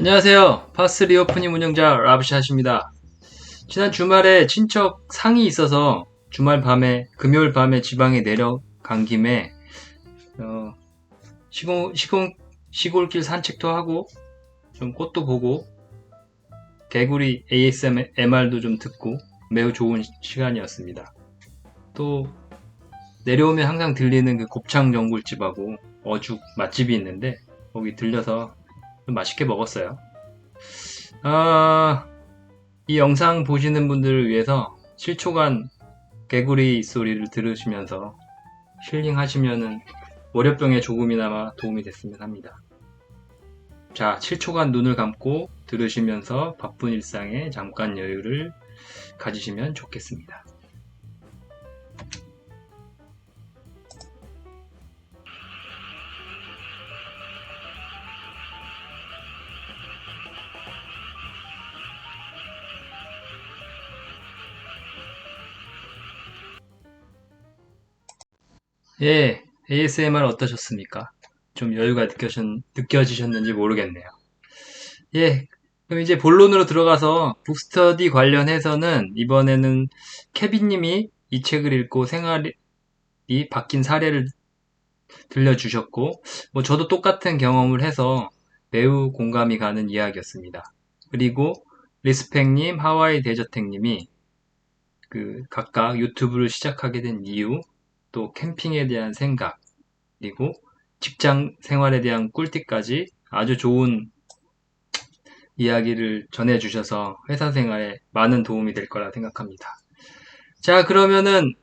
안녕하세요. 파스 리 오프닝 운영자 라브샷입니다. 지난 주말에 친척 상이 있어서 주말 밤에, 금요일 밤에 지방에 내려간 김에, 어, 시골, 시골, 시골길 산책도 하고, 좀 꽃도 보고, 개구리 ASMR도 좀 듣고, 매우 좋은 시- 시간이었습니다. 또, 내려오면 항상 들리는 그 곱창 전골집하고 어죽 맛집이 있는데, 거기 들려서 좀 맛있게 먹었어요. 아, 이 영상 보시는 분들을 위해서 7초간 개구리 소리를 들으시면서 힐링 하시면은 월요병에 조금이나마 도움이 됐으면 합니다. 자, 7초간 눈을 감고 들으시면서 바쁜 일상에 잠깐 여유를 가지시면 좋겠습니다. 예, ASMR 어떠셨습니까? 좀 여유가 느껴졌, 느껴지셨는지 모르겠네요. 예, 그럼 이제 본론으로 들어가서 북스터디 관련해서는 이번에는 케빈님이 이 책을 읽고 생활이 바뀐 사례를 들려주셨고, 뭐 저도 똑같은 경험을 해서 매우 공감이 가는 이야기였습니다. 그리고 리스펙님, 하와이 대저택님이 그 각각 유튜브를 시작하게 된 이유, 또 캠핑에 대한 생각, 그리고 직장 생활에 대한 꿀팁까지 아주 좋은 이야기를 전해주셔서 회사 생활에 많은 도움이 될 거라 생각합니다. 자, 그러면은,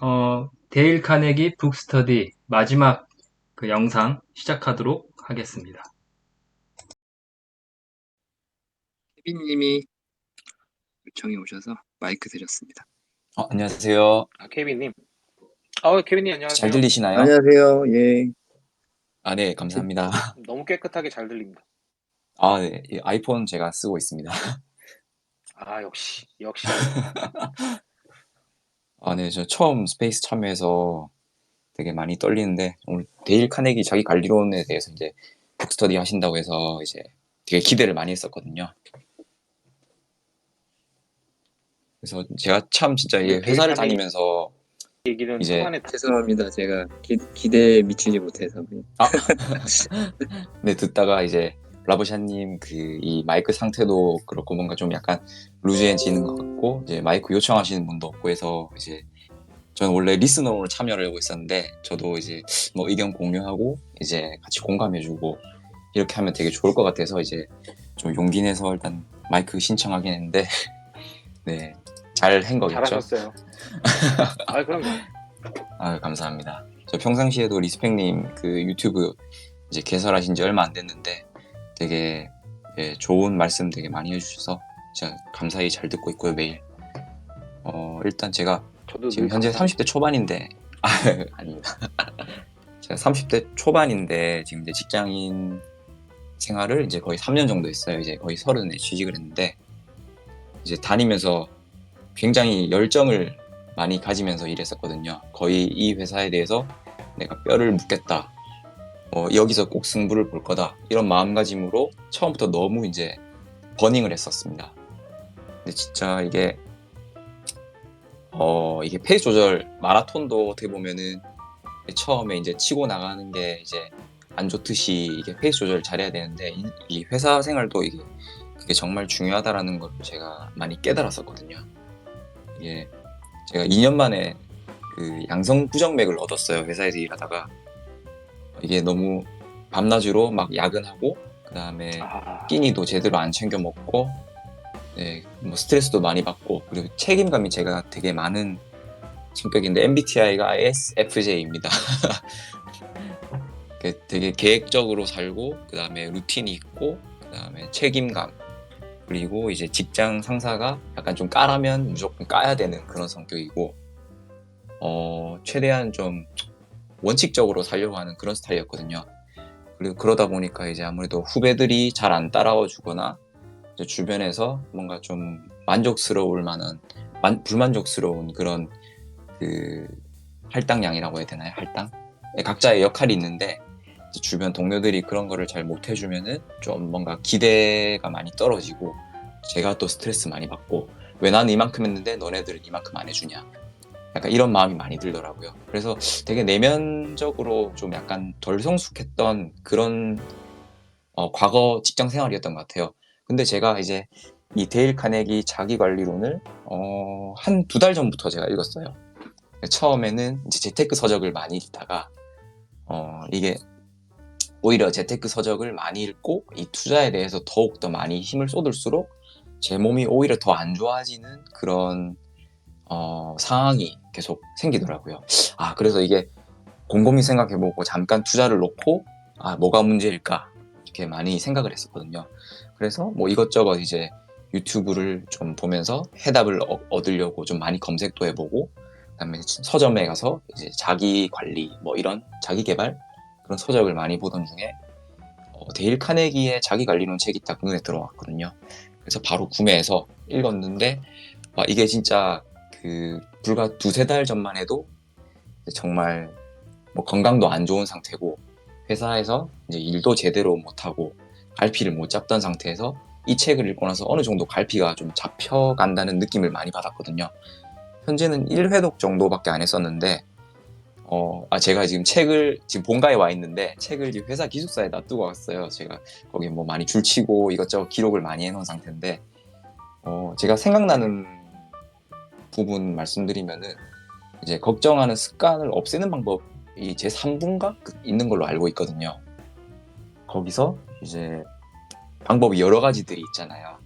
어, 데일 카네기 북스터디 마지막 그 영상 시작하도록 하겠습니다. 케빈님이 요청이 오셔서 마이크 드렸습니다. 어, 안녕하세요. 아, 케빈님. 아, 케빈님 안녕하세요. 잘 들리시나요? 안녕하세요. 예. 아, 네, 감사합니다. 너무 깨끗하게 잘 들립니다. 아, 네, 이 아이폰 제가 쓰고 있습니다. 아, 역시, 역시. 아, 네, 저 처음 스페이스 참여해서 되게 많이 떨리는데 오늘 데일 카네기 자기 관리론에 대해서 이제 북스터디 하신다고 해서 이제 되게 기대를 많이 했었거든요. 그래서 제가 참 진짜 데일 회사를 카네기- 다니면서 얘기는 이제- 초반에 다- 죄송합니다. 제가 기, 기대에 미치지 못해서. 아, 네, 듣다가 이제 라브샤님 그 이 마이크 상태도 그렇고 뭔가 좀 약간 루즈해지는 것 같고 이제 마이크 요청하시는 분도 없고 해서 이제 저는 원래 리스너로 참여를 하고 있었는데 저도 이제 뭐 의견 공유하고 이제 같이 공감해주고 이렇게 하면 되게 좋을 것 같아서 이제 좀 용기 내서 일단 마이크 신청하긴 했는데 네잘 한 거겠죠? 잘하셨어요. 아, 그럼 아, 감사합니다. 저 평상시에도 리스펙님 그 유튜브 이제 개설하신 지 얼마 안 됐는데 되게 예, 좋은 말씀 되게 많이 해주셔서 진짜 감사히 잘 듣고 있고요 매일. 어 일단 제가 저도 지금 늘 현재 감사합니다. 30대 초반인데 아, 아닙니다. 제가 30대 초반인데 지금 이제 직장인 생활을 이제 거의 3년 정도 했어요. 이제 거의 서른에 취직을 했는데 이제 다니면서 굉장히 열정을 많이 가지면서 일했었거든요. 거의 이 회사에 대해서 내가 뼈를 묻겠다. 어, 여기서 꼭 승부를 볼 거다. 이런 마음가짐으로 처음부터 너무 이제 버닝을 했었습니다. 근데 진짜 이게 어 이게 페이스 조절 마라톤도 어떻게 보면은 처음에 이제 치고 나가는 게 이제 안 좋듯이 이게 페이스 조절 잘해야 되는데 이, 이 회사 생활도 이게 그게 정말 중요하다라는 걸 제가 많이 깨달았었거든요. 이게 제가 2년 만에 그 양성 부정맥을 얻었어요 회사에서 일하다가. 이게 너무 밤낮으로 막 야근하고 그 다음에 아, 끼니도 제대로 안 챙겨 먹고 네, 뭐 스트레스도 많이 받고 그리고 책임감이 제가 되게 많은 성격인데 MBTI가 ISFJ입니다. 되게 계획적으로 살고 그 다음에 루틴이 있고 그 다음에 책임감 그리고 이제 직장 상사가 약간 좀 까라면 무조건 까야 되는 그런 성격이고 어 최대한 좀 원칙적으로 살려고 하는 그런 스타일이었거든요. 그리고 그러다 보니까 이제 아무래도 후배들이 잘 안 따라와 주거나 주변에서 뭔가 좀 만족스러울 만한 만- 불만족스러운 그런 그 할당량이라고 해야 되나요? 할당? 네, 각자의 역할이 있는데 주변 동료들이 그런 거를 잘 못 해주면은 좀 뭔가 기대가 많이 떨어지고 제가 또 스트레스 많이 받고 왜 나는 이만큼 했는데 너네들은 이만큼 안 해주냐 약간 이런 마음이 많이 들더라고요. 그래서 되게 내면적으로 좀 약간 덜 성숙했던 그런 어, 과거 직장 생활이었던 것 같아요. 근데 제가 이제 이 데일 카네기 자기관리론을 어, 한 두 달 전부터 제가 읽었어요. 처음에는 이제 재테크 서적을 많이 읽다가 어, 이게 오히려 재테크 서적을 많이 읽고 이 투자에 대해서 더욱 더 많이 힘을 쏟을수록 제 몸이 오히려 더 안 좋아지는 그런 어, 상황이 계속 생기더라고요. 아 그래서 이게 곰곰이 생각해보고 잠깐 투자를 놓고 아 뭐가 문제일까 이렇게 많이 생각을 했었거든요. 그래서 뭐 이것저것 이제 유튜브를 좀 보면서 해답을 어- 얻으려고 좀 많이 검색도 해보고 그다음에 서점에 가서 이제 자기 관리 뭐 이런 자기 개발 그런 서적을 많이 보던 중에 어, 데일 카네기의 자기 관리론 책이 딱 눈에 들어왔거든요. 그래서 바로 구매해서 읽었는데 와, 이게 진짜 그 불과 두세 달 전만 해도 정말 뭐 건강도 안 좋은 상태고 회사에서 이제 일도 제대로 못하고 갈피를 못 잡던 상태에서 이 책을 읽고 나서 어느 정도 갈피가 좀 잡혀간다는 느낌을 많이 받았거든요. 현재는 1회독 정도밖에 안 했었는데 어, 아, 제가 지금 책을, 지금 본가에 와 있는데, 책을 지금 회사 기숙사에 놔두고 왔어요. 제가 거기 뭐 많이 줄치고 이것저것 기록을 많이 해놓은 상태인데, 어, 제가 생각나는 부분 말씀드리면은, 이제 걱정하는 습관을 없애는 방법이 제 3분가 있는 걸로 알고 있거든요. 거기서 이제 방법이 여러 가지들이 있잖아요.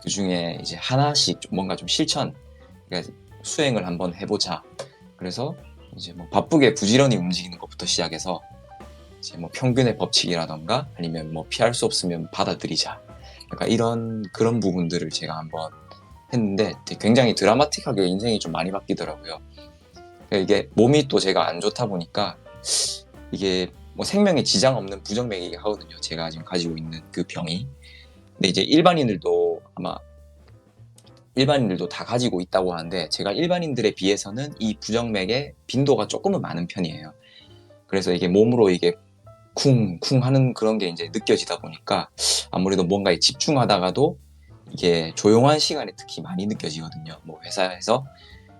그 중에 이제 하나씩 좀 뭔가 좀 실천, 그러니까 수행을 한번 해보자. 그래서 이제 뭐 바쁘게 부지런히 움직이는 것부터 시작해서 이제 뭐 평균의 법칙이라던가 아니면 뭐 피할 수 없으면 받아들이자. 약간 이런 그런 부분들을 제가 한번 했는데 굉장히 드라마틱하게 인생이 좀 많이 바뀌더라고요. 그러니까 이게 몸이 또 제가 안 좋다 보니까 이게 뭐 생명에 지장 없는 부정맥이긴 하거든요. 제가 지금 가지고 있는 그 병이. 근데 이제 일반인들도 아마 일반인들도 다 가지고 있다고 하는데 제가 일반인들에 비해서는 이 부정맥의 빈도가 조금은 많은 편이에요. 그래서 이게 몸으로 이게 쿵쿵 하는 그런 게 이제 느껴지다 보니까 아무래도 뭔가에 집중하다가도 이게 조용한 시간에 특히 많이 느껴지거든요. 뭐 회사에서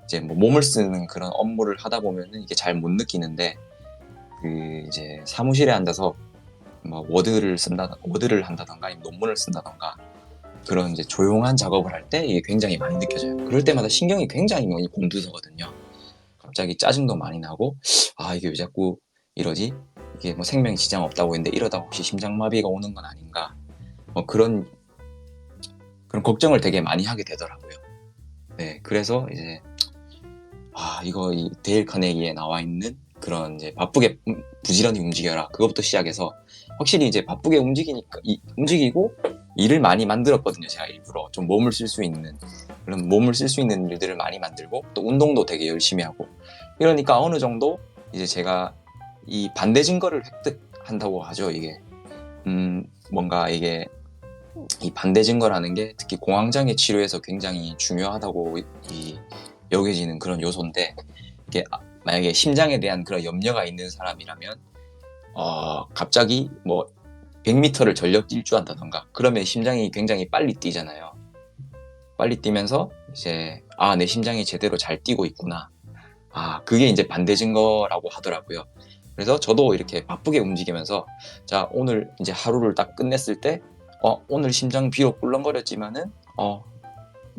이제 뭐 몸을 쓰는 그런 업무를 하다 보면은 이게 잘 못 느끼는데 그 이제 사무실에 앉아서 뭐 워드를 쓴다 워드를 한다던가 논문을 쓴다던가 그런 이제 조용한 작업을 할 때 이게 굉장히 많이 느껴져요. 그럴 때마다 신경이 굉장히 많이 곤두서거든요. 갑자기 짜증도 많이 나고 아 이게 왜 자꾸 이러지? 이게 뭐 생명에 지장 없다고 했는데 이러다 혹시 심장마비가 오는 건 아닌가? 뭐 그런 그런 걱정을 되게 많이 하게 되더라고요. 네, 그래서 이제 아 이거 이 데일 카네기에 나와 있는 그런 이제 바쁘게 음, 부지런히 움직여라 그것부터 시작해서 확실히 이제 바쁘게 움직이니까 이- 움직이고 일을 많이 만들었거든요. 제가 일부러 좀 몸을 쓸 수 있는 그런 몸을 쓸 수 있는 일들을 많이 만들고 또 운동도 되게 열심히 하고 이러니까 어느 정도 이제 제가 이 반대 증거를 획득한다고 하죠. 이게 음 뭔가 이게 이 반대 증거라는 게 특히 공황장애 치료에서 굉장히 중요하다고 이 여겨지는 그런 요소인데 이게 아- 만약에 심장에 대한 그런 염려가 있는 사람이라면 어 갑자기 뭐 100m를 전력 질주한다던가 그러면 심장이 굉장히 빨리 뛰잖아요. 빨리 뛰면서 이제 아 내 심장이 제대로 잘 뛰고 있구나. 아 그게 이제 반대 증거라고 하더라고요. 그래서 저도 이렇게 바쁘게 움직이면서 자 오늘 이제 하루를 딱 끝냈을 때 어, 오늘 심장 비록 꿀렁거렸지만은 어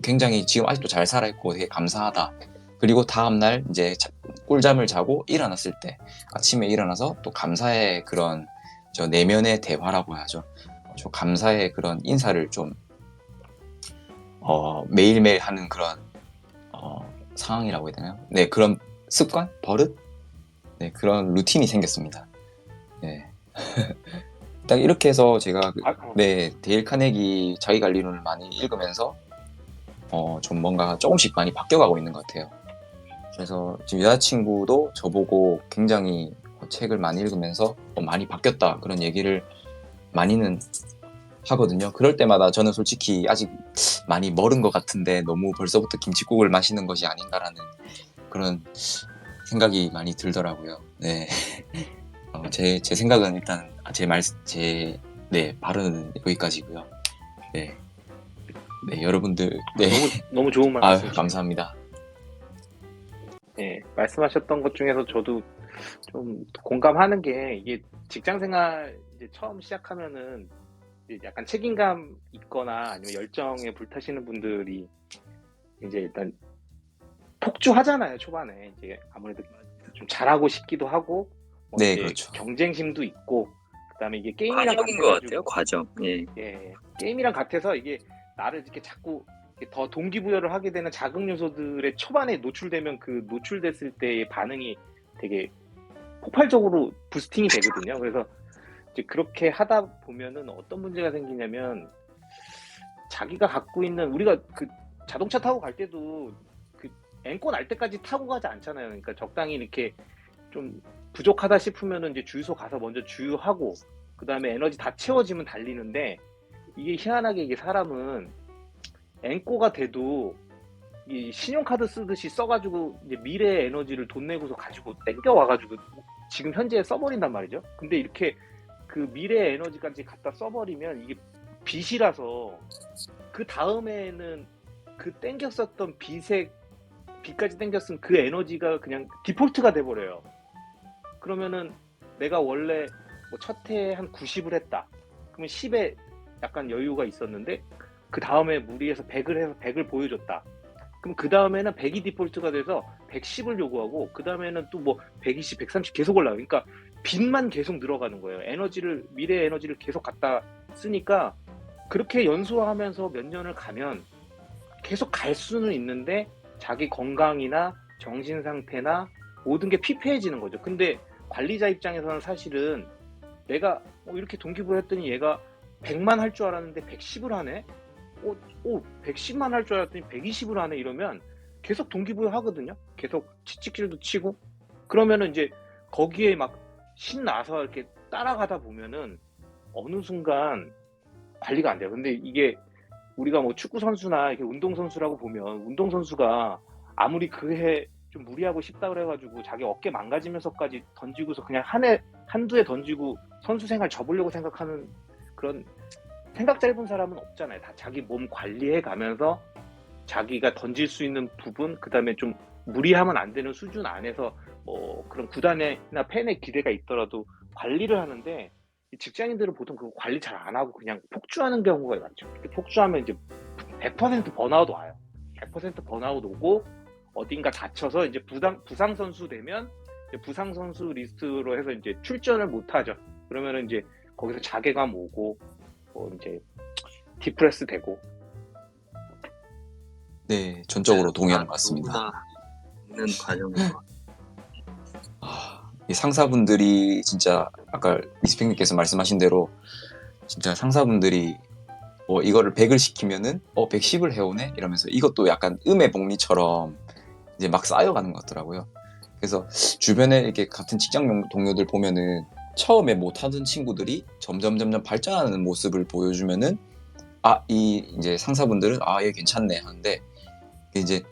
굉장히 지금 아직도 잘 살아있고 되게 감사하다. 그리고 다음날 이제 자- 꿀잠을 자고 일어났을 때 아침에 일어나서 또 감사의 그런 저 내면의 대화라고 하죠. 어, 저 감사의 그런 인사를 좀 어, 매일매일 하는 그런 어, 상황이라고 해야 되나요? 네 그런 습관 버릇 네 그런 루틴이 생겼습니다. 네. 딱 이렇게 해서 제가 그- 아, 어, 네, 데일 카네기 자기 관리론을 많이 읽으면서 어, 좀 뭔가 조금씩 많이 바뀌어가고 있는 것 같아요. 그래서 지금 여자친구도 저보고 굉장히 책을 많이 읽으면서 어, 많이 바뀌었다 그런 얘기를 많이는 하거든요. 그럴 때마다 저는 솔직히 아직 많이 멀은 것 같은데 너무 벌써부터 김치국을 마시는 것이 아닌가라는 그런 생각이 많이 들더라고요. 네. 어, 제, 제 생각은 일단 아, 제 말, 제, 네, 발언은 여기까지고요. 네. 네, 여러분들, 네. 너무 너무 좋은 아 말씀. 감사합니다. 예, 말씀하셨던 것 중에서 저도 좀 공감하는 게 이게 직장 생활 이제 처음 시작하면은 이제 약간 책임감 있거나 아니면 열정에 불타시는 분들이 이제 일단 폭주하잖아요 초반에 이제 아무래도 좀 잘하고 싶기도 하고 뭐 네, 그렇죠. 경쟁심도 있고 그다음에 이게 게임이랑 과정인 것 같아요. 과정. 예. 예, 게임이랑 같아서 이게 나를 이렇게 자꾸 이렇게 더 동기부여를 하게 되는 자극 요소들의 초반에 노출되면 그 노출됐을 때의 반응이 되게 폭발적으로 부스팅이 되거든요. 그래서 이제 그렇게 하다 보면은 어떤 문제가 생기냐면 자기가 갖고 있는 우리가 그 자동차 타고 갈 때도 그 앵꼬 날 때까지 타고 가지 않잖아요. 그러니까 적당히 이렇게 좀 부족하다 싶으면은 이제 주유소 가서 먼저 주유하고 그 다음에 에너지 다 채워지면 달리는데 이게 희한하게 이게 사람은 앵꼬가 돼도 이 신용카드 쓰듯이 써가지고 이제 미래의 에너지를 돈 내고서 가지고 땡겨 와가지고 지금 현재 써버린단 말이죠. 근데 이렇게 그 미래의 에너지까지 갖다 써버리면 이게 빚이라서 그 다음에는 그 땡겼었던 빚에 빚까지 땡겼으면 그 에너지가 그냥 디폴트가 돼버려요. 그러면은 내가 원래 뭐 첫 해에 한 90을 했다. 그러면 10에 약간 여유가 있었는데 그 다음에 무리해서 100을 해서 100을 보여줬다. 그럼 그 다음에는 100이 디폴트가 돼서 110을 요구하고 그 다음에는 또 뭐 120, 130 계속 올라가. 그러니까 빚만 계속 늘어가는 거예요. 에너지를 미래 에너지를 계속 갖다 쓰니까 그렇게 연소하면서 몇 년을 가면 계속 갈 수는 있는데 자기 건강이나 정신 상태나 모든 게 피폐해지는 거죠. 근데 관리자 입장에서는 사실은 내가 어, 이렇게 동기부여 했더니 얘가 100만 할 줄 알았는데 110을 하네? 어, 오, 110만 할 줄 알았더니 120을 하네? 이러면 계속 동기부여 하거든요? 계속 치치킬도 치고. 그러면은 이제 거기에 막 신나서 이렇게 따라가다 보면은 어느 순간 관리가 안 돼요. 근데 이게 우리가 뭐 축구 선수나 이렇게 운동 선수라고 보면 운동 선수가 아무리 그 해 좀 무리하고 싶다 그래가지고 자기 어깨 망가지면서까지 던지고서 그냥 한 해 한두 해 던지고 선수 생활 접으려고 생각하는 그런 생각 짧은 사람은 없잖아요. 다 자기 몸 관리해 가면서 자기가 던질 수 있는 부분, 그 다음에 좀 무리하면 안 되는 수준 안에서 뭐 그런 구단이나 팬의 기대가 있더라도 관리를 하는데 이 직장인들은 보통 그거 관리 잘 안 하고 그냥 폭주하는 경우가 많죠. 폭주하면 이제 100% 번아웃 와요. 100% 번아웃 오고 어딘가 다쳐서 이제 부상 부상 선수 되면 부상 선수 리스트로 해서 이제 출전을 못 하죠. 그러면은 이제 거기서 자괴감 오고 뭐 이제 디프레스 되고 네, 전적으로 동의하는 것 같습니다. 같아요. 아, 이 상사분들이 진짜 아까 미스펙님께서 말씀하신 대로 진짜 상사분들이 뭐 이거를 100을 시키면은 어 110을 해오네 이러면서 이것도 약간 음의 복리처럼 이제 막 쌓여가는 것 같더라고요. 그래서 주변에 이렇게 같은 직장 용- 동료들 보면은 처음에 못하던 친구들이 점점 점점 발전하는 모습을 보여주면은 아 이 이제 상사분들은 아 얘 괜찮네 하는데 이제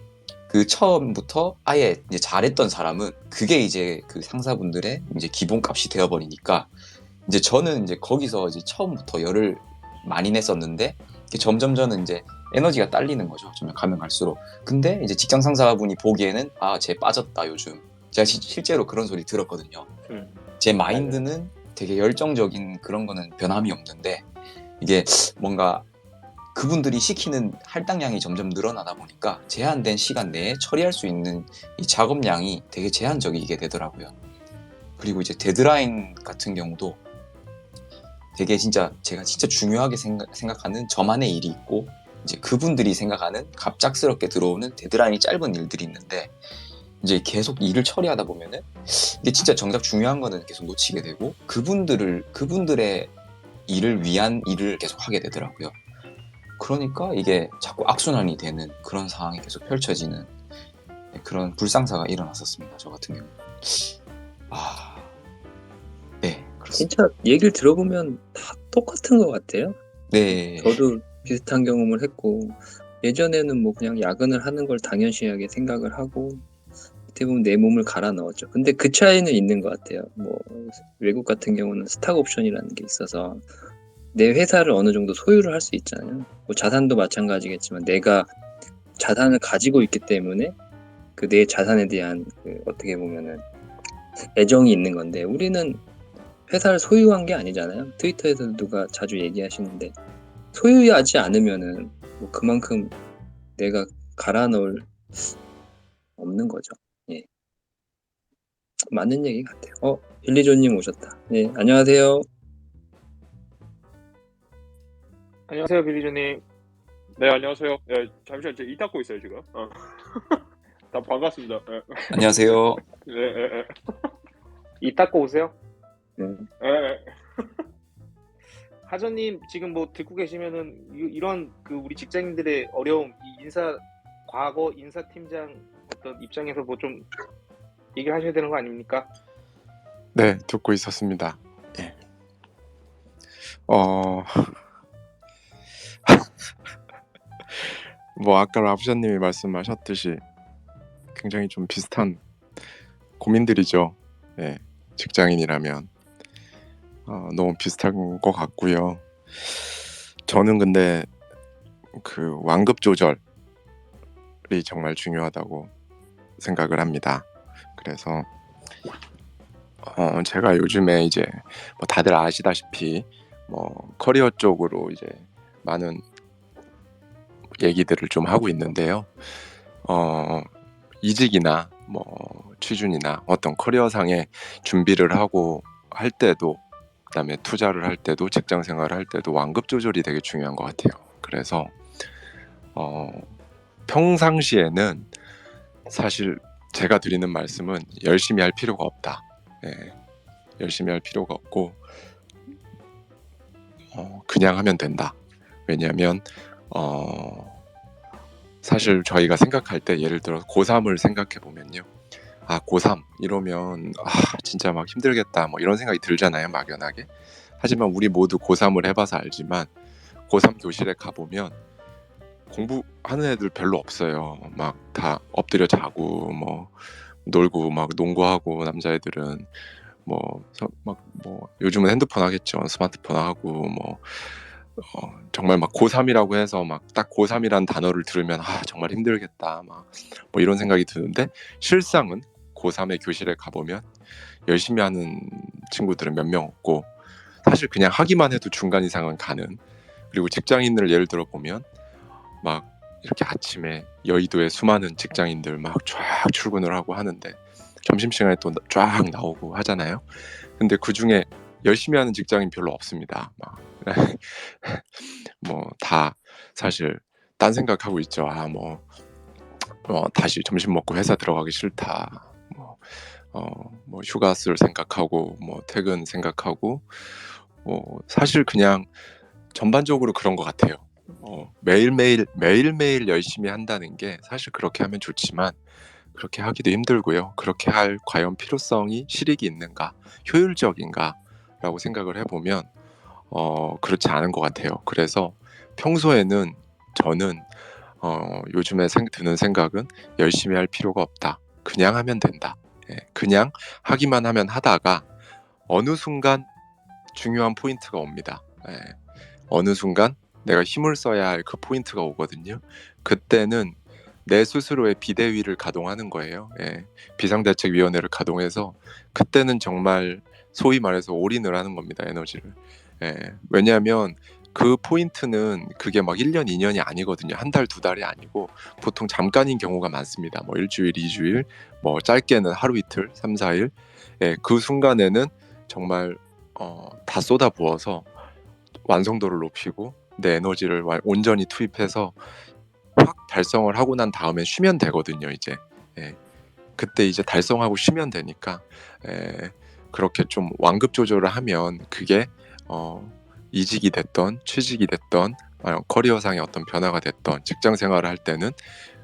그 처음부터 아예 이제 잘했던 사람은 그게 이제 그 상사분들의 이제 기본값이 되어버리니까 이제 저는 이제 거기서 이제 처음부터 열을 많이 냈었는데 점점 저는 이제 에너지가 딸리는 거죠. 좀 가면 갈수록. 근데 이제 직장 상사분이 보기에는 아, 쟤 빠졌다 요즘. 제가 시- 실제로 그런 소리 들었거든요. 음. 제 마인드는 되게 열정적인 그런 거는 변함이 없는데 이게 뭔가 그분들이 시키는 할당량이 점점 늘어나다 보니까 제한된 시간 내에 처리할 수 있는 이 작업량이 되게 제한적이게 되더라고요. 그리고 이제 데드라인 같은 경우도 되게 진짜 제가 진짜 중요하게 생각, 생각 하는 저만의 일이 있고 이제 그분들이 생각하는 갑작스럽게 들어오는 데드라인이 짧은 일들이 있는데 이제 계속 일을 처리하다 보면은 이게 진짜 정작 중요한 거는 계속 놓치게 되고 그분들을 그분들의 일을 위한 일을 계속 하게 되더라고요. 그러니까 이게 자꾸 악순환이 되는 그런 상황이 계속 펼쳐지는 그런 불상사가 일어났었습니다. 저 같은 경우. 아, 네, 그렇습니다. 진짜 얘기를 들어보면 다 똑같은 것 같아요. 네, 저도 비슷한 경험을 했고 예전에는 뭐 그냥 야근을 하는 걸 당연시하게 생각을 하고 어떻게 보면 내 몸을 갈아 넣었죠. 근데 그 차이는 있는 것 같아요. 뭐 외국 같은 경우는 스탁 옵션이라는 게 있어서 내 회사를 어느 정도 소유를 할 수 있잖아요. 뭐 자산도 마찬가지겠지만 내가 자산을 가지고 있기 때문에 그 내 자산에 대한 그 어떻게 보면은 애정이 있는 건데 우리는 회사를 소유한 게 아니잖아요. 트위터에서 누가 자주 얘기하시는데 소유하지 않으면은 뭐 그만큼 내가 갈아 넣을 없는 거죠. 예. 맞는 얘기 같아요. 어, 빌리조님 오셨다. 네, 안녕하세요. 안녕하세요, 빌리조님. 네 안녕하세요. 예, 잠시만 제가 이 닦고 있어요 지금. 어. 다 반갑습니다. 예, 안녕하세요. 예, 예, 예. 이 닦고 오세요. 네. 예, 예. 하전님 지금 뭐 듣고 계시면은 이- 이런 그 우리 직장인들의 어려움, 이 인사 과거 인사 팀장 어떤 입장에서 뭐 좀 얘기를 하셔야 되는 거 아닙니까? 네, 듣고 있었습니다. 예. 어, 뭐 아까 라부샤님이 말씀하셨듯이 굉장히 좀 비슷한 고민들이죠. 예, 직장인이라면 어, 너무 비슷한 것 같고요. 저는 근데 그 완급 조절이 정말 중요하다고 생각을 합니다. 그래서 어, 제가 요즘에 이제 뭐 다들 아시다시피 뭐 커리어 쪽으로 이제 많은 얘기들을 좀 하고 있는데요. 어, 이직이나 뭐 취준이나 어떤 커리어상의 준비를 하고 할 때도 그다음에 투자를 할 때도 직장 생활을 할 때도 완급 조절이 되게 중요한 것 같아요. 그래서 어, 평상시에는 사실 제가 드리는 말씀은 열심히 할 필요가 없다. 예, 열심히 할 필요가 없고 어, 그냥 하면 된다. 왜냐하면 어, 사실 저희가 생각할 때 예를 들어 고3을 생각해 보면요. 아, 고3 이러면 아, 진짜 막 힘들겠다. 뭐 이런 생각이 들잖아요, 막연하게. 하지만 우리 모두 고3을 해 봐서 알지만 고3 교실에 가 보면 공부하는 애들 별로 없어요. 막 다 엎드려 자고 뭐 놀고 막 농구하고 남자애들은 뭐막뭐 요즘은 핸드폰 하겠죠. 스마트폰 하고 뭐 어, 정말 막 고3이라고 해서 막 딱 고3이라는 단어를 들으면 아 정말 힘들겠다 막 뭐 이런 생각이 드는데 실상은 고3의 교실에 가보면 열심히 하는 친구들은 몇 명 없고 사실 그냥 하기만 해도 중간 이상은 가는 그리고 직장인을 예를 들어 보면 막 이렇게 아침에 여의도에 수많은 직장인들 막 쫙 출근을 하고 하는데 점심시간에 또 쫙 나오고 하잖아요. 근데 그 중에 열심히 하는 직장인 별로 없습니다. 뭐 다 사실 딴 생각하고 있죠. 아 뭐 어, 다시 점심 먹고 회사 들어가기 싫다. 뭐, 어, 뭐 휴가 쓸 생각하고 뭐 퇴근 생각하고 뭐 사실 그냥 전반적으로 그런 것 같아요. 어, 매일매일 매일매일 열심히 한다는 게 사실 그렇게 하면 좋지만 그렇게 하기도 힘들고요. 그렇게 할 과연 필요성이 실익이 있는가, 효율적인가 라고 생각을 해보면 어, 그렇지 않은 것 같아요. 그래서 평소에는 저는 어, 요즘에 생, 드는 생각은 열심히 할 필요가 없다. 그냥 하면 된다. 예, 그냥 하기만 하면 하다가 어느 순간 중요한 포인트가 옵니다. 예, 어느 순간 내가 힘을 써야 할 그 포인트가 오거든요. 그때는 내 스스로의 비대위를 가동하는 거예요. 예, 비상대책위원회를 가동해서 그때는 정말 소위 말해서 올인을 하는 겁니다. 에너지를. 예, 왜냐하면 그 포인트는 그게 막 1년, 2년이 아니거든요. 한 달, 두 달이 아니고 보통 잠깐인 경우가 많습니다. 뭐 일주일, 이주일, 뭐 짧게는 하루 이틀, 3, 4일. 예, 그 순간에는 정말 어, 다 쏟아 부어서 완성도를 높이고 내 에너지를 완- 온전히 투입해서 확 달성을 하고 난 다음에 쉬면 되거든요. 이제 예. 그때 이제 달성하고 쉬면 되니까 예, 그렇게 좀 완급 조절을 하면 그게 어, 이직이 됐던 취직이 됐던 커리어상의 어떤 변화가 됐던 직장 생활을 할 때는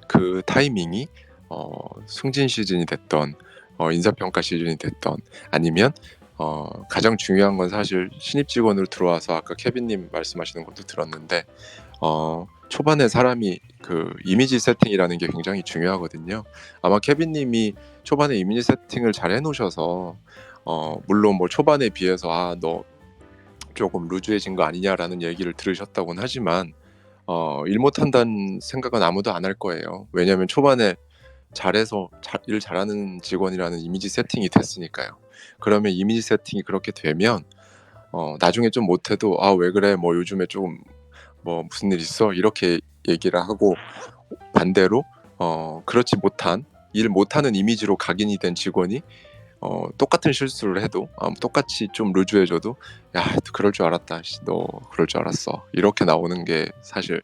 그 타이밍이 어, 승진 시즌이 됐던 어, 인사평가 시즌이 됐던 아니면 어, 가장 중요한 건 사실 신입 직원으로 들어와서 아까 케빈님 말씀하시는 것도 들었는데 어, 초반에 사람이 그 이미지 세팅이라는 게 굉장히 중요하거든요. 아마 케빈님이 초반에 이미지 세팅을 잘 해놓으셔서 어 물론 뭐 초반에 비해서 아 너 조금 루즈해진 거 아니냐라는 얘기를 들으셨다곤 하지만 어 일 못한다는 생각은 아무도 안 할 거예요. 왜냐하면 초반에 잘해서 자- 일 잘하는 직원이라는 이미지 세팅이 됐으니까요. 그러면 이미지 세팅이 그렇게 되면 어 나중에 좀 못해도 아 왜 그래 뭐 요즘에 좀뭐 무슨 일 있어 이렇게 얘기를 하고 반대로 어 그렇지 못한 일 못하는 이미지로 각인이 된 직원이 어 똑같은 실수를 해도 아, 똑같이 좀 루즈해져도 야 그럴 줄 알았다 씨, 너 그럴 줄 알았어. 이렇게 나오는 게 사실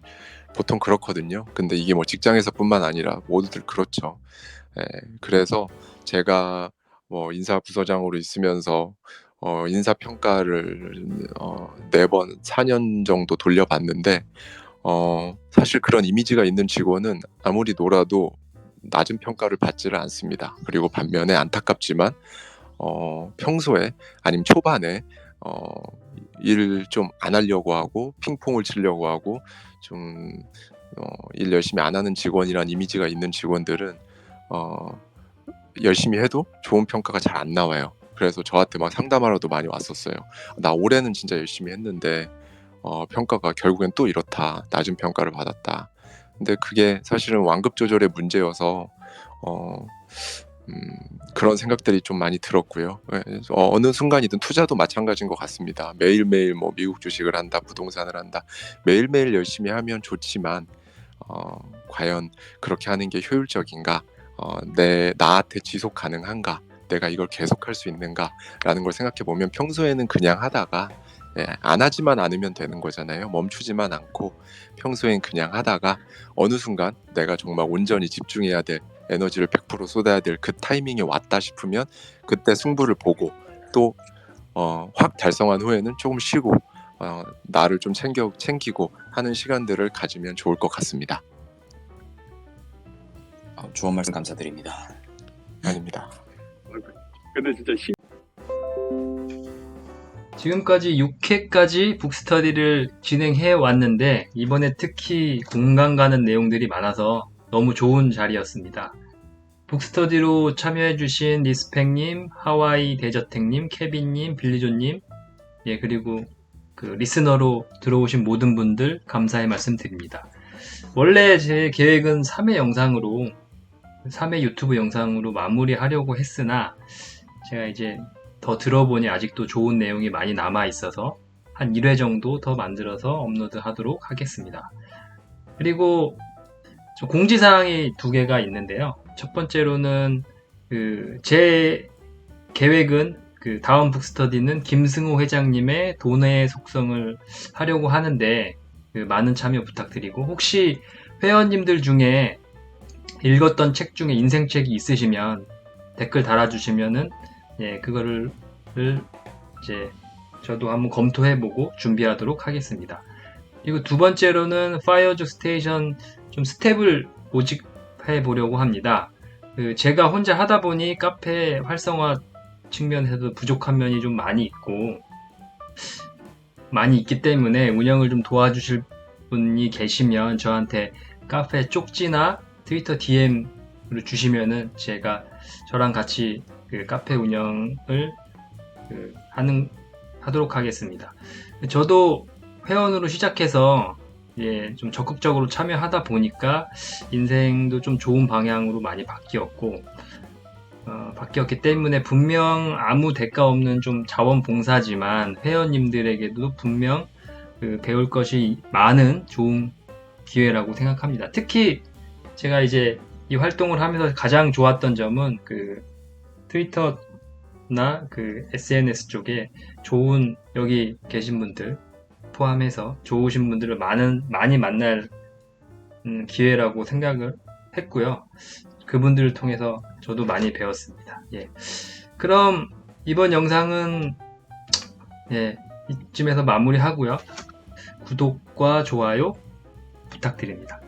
보통 그렇거든요. 근데 이게 뭐 직장에서뿐만 아니라 모두들 그렇죠. 예, 그래서 제가 뭐 인사 부서장으로 있으면서 어, 인사 평가를 어, 4번 4년 정도 돌려봤는데 어, 사실 그런 이미지가 있는 직원은 아무리 놀아도 낮은 평가를 받지를 않습니다. 그리고 반면에 안타깝지만 어, 평소에 아니면 초반에 어, 일 좀 안 하려고 하고 핑퐁을 치려고 하고 좀 어, 일 열심히 안 하는 직원이란 이미지가 있는 직원들은 어, 열심히 해도 좋은 평가가 잘 안 나와요. 그래서 저한테 막 상담하러도 많이 왔었어요. 나 올해는 진짜 열심히 했는데 어, 평가가 결국엔 또 이렇다. 낮은 평가를 받았다. 근데 그게 사실은 완급 조절의 문제여서 어, 음, 그런 생각들이 좀 많이 들었고요. 예, 어, 어느 순간이든 투자도 마찬가지인 것 같습니다. 매일매일 뭐 미국 주식을 한다, 부동산을 한다. 매일매일 열심히 하면 좋지만 어, 과연 그렇게 하는 게 효율적인가? 어, 내 나한테 지속 가능한가? 내가 이걸 계속할 수 있는가라는 걸 생각해 보면 평소에는 그냥 하다가 예, 안 하지만 않으면 되는 거잖아요. 멈추지만 않고 평소엔 그냥 하다가 어느 순간 내가 정말 온전히 집중해야 될 에너지를 100% 쏟아야 될 그 타이밍이 왔다 싶으면 그때 승부를 보고 또 어, 확 달성한 후에는 조금 쉬고 어, 나를 좀 챙겨 챙기고 하는 시간들을 가지면 좋을 것 같습니다. 어, 좋은 말씀 감사드립니다. 아닙니다. 근데 진짜 시 지금까지 6회까지 북스터디를 진행해 왔는데 이번에 특히 공감 가는 내용들이 많아서 너무 좋은 자리였습니다. 북스터디로 참여해주신 리스펙님, 하와이 대저택님, 케빈님, 빌리조님, 예, 그리고 그 리스너로 들어오신 모든 분들 감사의 말씀 드립니다. 원래 제 계획은 3회 영상으로, 3회 유튜브 영상으로 마무리하려고 했으나, 제가 이제 더 들어보니 아직도 좋은 내용이 많이 남아 있어서 한 1회 정도 더 만들어서 업로드 하도록 하겠습니다. 그리고 좀 공지사항이 두 개가 있는데요. 첫 번째로는 그 제 계획은 그 다음 북스터디는 김승호 회장님의 돈의 속성을 하려고 하는데 그 많은 참여 부탁드리고 혹시 회원님들 중에 읽었던 책 중에 인생책이 있으시면 댓글 달아주시면은 예, 그거를 이제 저도 한번 검토해보고 준비하도록 하겠습니다. 그리고 두 번째로는 파이어즈 스테이션 좀 스텝을 모집해 보려고 합니다. 그 제가 혼자 하다 보니 카페 활성화 측면에서도 부족한 면이 좀 많이 있고 많이 있기 때문에 운영을 좀 도와주실 분이 계시면 저한테 카페 쪽지나 트위터 DM으로 주시면은 제가 저랑 같이 그 카페 운영을 그 하는 하도록 하겠습니다. 저도 회원으로 시작해서 예, 좀 적극적으로 참여하다 보니까 인생도 좀 좋은 방향으로 많이 바뀌었고 어, 바뀌었기 때문에 분명 아무 대가 없는 좀 자원봉사지만 회원님들에게도 분명 그 배울 것이 많은 좋은 기회라고 생각합니다. 특히 제가 이제 이 활동을 하면서 가장 좋았던 점은 그 트위터나 그 SNS 쪽에 좋은 여기 계신 분들 포함해서 좋으신 분들을 많은 많이 만날 음, 기회라고 생각을 했고요. 그분들을 통해서 저도 많이 배웠습니다. 예. 그럼 이번 영상은 예, 이쯤에서 마무리하고요. 구독과 좋아요 부탁드립니다.